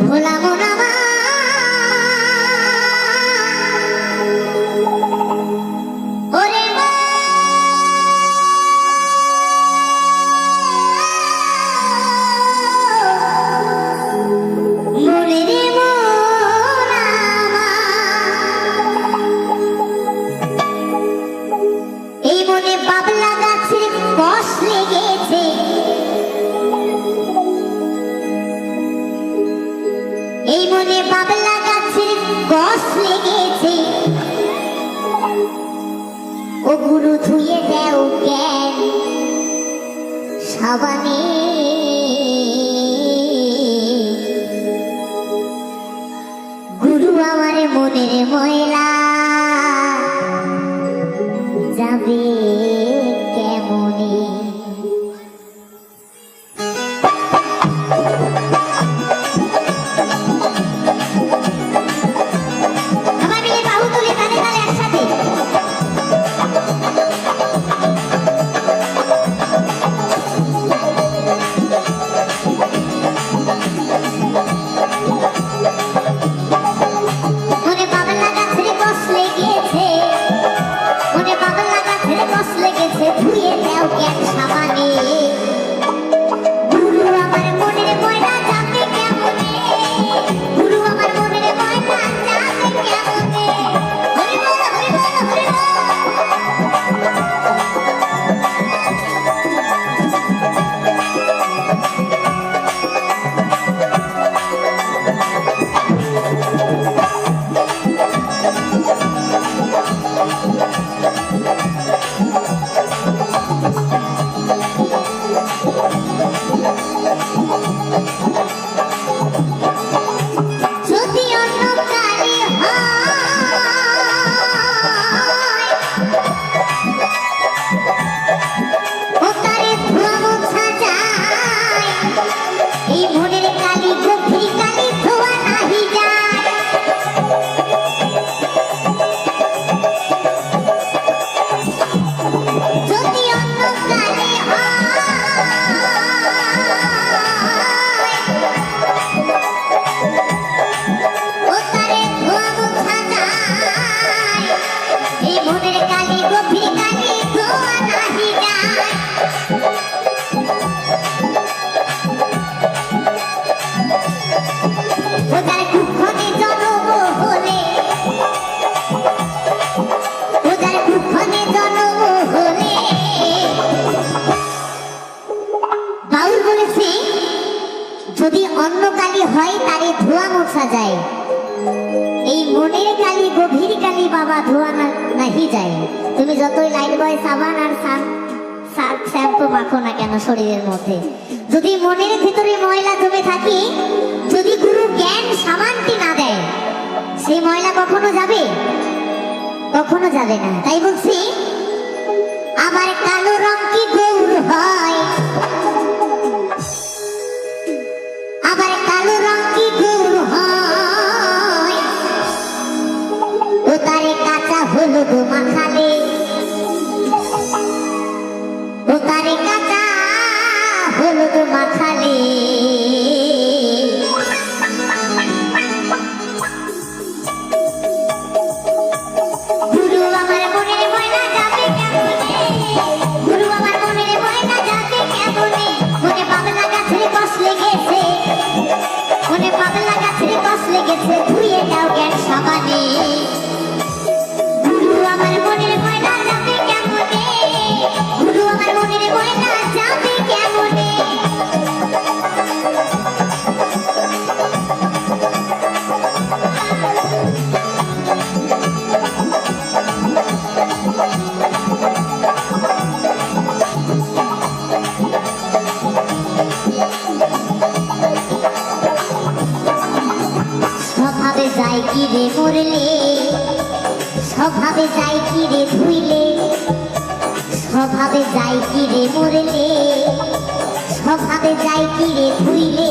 ভোলা মোনা এই মনে বাবলা গাছের গস লেগেছে। ও গুরু ধুয়ে দেও জ্ঞান। সাবানে গুরু আমার মনের ময়লা যাবে। Oh. মনের কালি, গভীর কালি বাবা ধোয়া না নাহি যায়। তুমি যতই লাইট বয় সাবান আর সান সার্ফ শ্যাম্পু মাখো না কেন শরীরের মধ্যে? যদি মনের ভিতরে ময়লা জমে থাকি, যদি গুরু জ্ঞান সাবানটি না দেয়, সেই ময়লা কখনো যাবে? কখনো যাবে না। তাই বলছি স্বভাবে যাই কি রে ভুইলে? স্বভাবে যাই কি রে মরলে? স্বভাবে যাই কি রে ভুইলে?